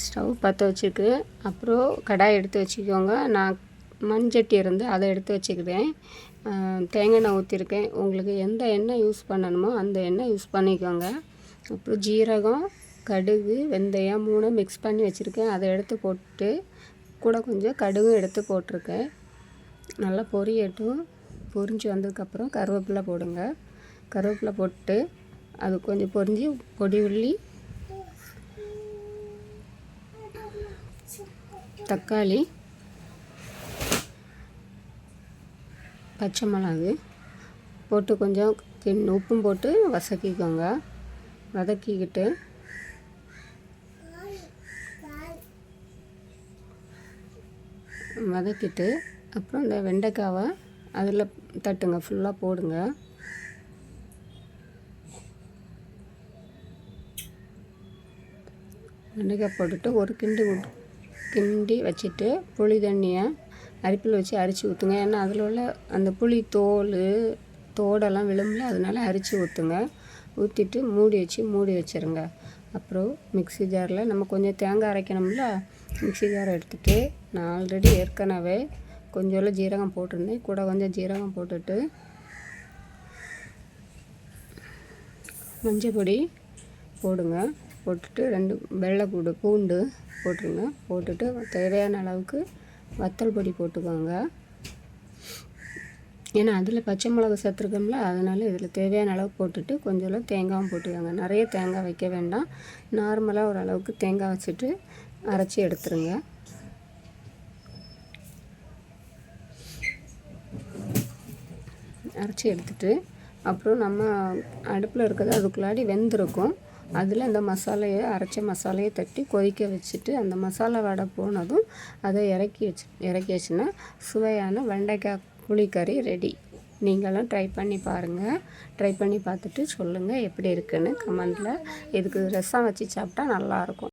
Stove பற்ற வச்சுருக்கு. அப்புறம் கடாய் எடுத்து வச்சுக்கோங்க. நான் மண்சட்டி இருந்து அதை எடுத்து வச்சுக்கிறேன் தேங்காய் எண்ணெய் ஊற்றிருக்கேன் உங்களுக்கு எந்த எண்ணெய் யூஸ் பண்ணணுமோ அந்த எண்ணெய் யூஸ் பண்ணிக்கோங்க. அப்புறம் ஜீரகம் கடுகு வெந்தயம் மூணு மிக்ஸ் பண்ணி வச்சுருக்கேன். அதை எடுத்து போட்டு கூட கொஞ்சம் கடுகும் எடுத்து போட்டிருக்கேன். நல்லா பொரியட்டும். பொரிஞ்சு வந்ததுக்கப்புறம் கருவேப்பிலை போடுங்க. கருவேப்பிலை போட்டு அது கொஞ்சம் பொரிஞ்சு பொடி உள்ளி தக்காளி பச்சை மிளகு போட்டு கொஞ்சம் கிண் உப்பும் போட்டு வதக்கிக்கோங்க வதக்கிக்கிட்டு வதக்கிட்டு அப்புறம் இந்த வெண்டைக்காவை அதில் தட்டுங்க ஃபுல்லாக போடுங்க. வெண்டைக்காய் போட்டுட்டு ஒரு கிண்டு கிண்டி வச்சுட்டு புளி தண்ணியை அரிப்பில் வச்சு அரிச்சு ஊற்றுங்க. ஏன்னா அதில் உள்ள அந்த புளி தோல் தோடெல்லாம் விழும்பல அதனால அரிச்சு ஊற்றுங்க. ஊற்றிட்டு மூடி வச்சு மூடி வச்சுருங்க. அப்புறம் மிக்ஸி ஜாரில் நம்ம கொஞ்சம் தேங்காய் அரைக்கணும்ல மிக்ஸி ஜாரை எடுத்துகிட்டு நான் ஆல்ரெடி ஏற்கனவே கொஞ்சோண்டு ஜீரகம் போட்டிருந்தேன். கூட கொஞ்சம் ஜீரகம் போட்டுட்டு மஞ்சள் பொடி போடுங்க. போட்டுட்டு ரெண்டு வெள்ளைப்பூடு பூண்டு போட்டுருங்க. போட்டுட்டு தேவையான அளவுக்கு வத்தல் பொடி போட்டுக்கோங்க. ஏன்னா அதில் பச்சை மிளகா சேர்த்துருக்கோம்ல அதனால் இதில் தேவையான அளவு போட்டுட்டு கொஞ்சம் தேங்காயும் போட்டுக்கோங்க. நிறைய தேங்காய் வைக்க வேண்டாம். நார்மலாக ஓரளவுக்கு தேங்காய் வச்சுட்டு அரைச்சி எடுத்துருங்க. அரைச்சி எடுத்துட்டு அப்புறம் நம்ம அடுப்பில் இருக்கிறது அதுக்குள்ளாடி வெந்திருக்கும். அதில் அந்த மசாலையை அரைச்ச மசாலையை தட்டி கொதிக்க வச்சுட்டு அந்த மசாலா வடை போனதும் அதை இறக்கி வச்சு இறக்கியாச்சுன்னா சுவையான வெண்டைக்காய் புளிக்கறி ரெடி நீங்களும் ட்ரை பண்ணி பாருங்கள் ட்ரை பண்ணி பார்த்துட்டு சொல்லுங்கள் எப்படி இருக்குன்னு கமெண்டில் இதுக்கு ரசம் வச்சு சாப்பிட்டா நல்லாயிருக்கும்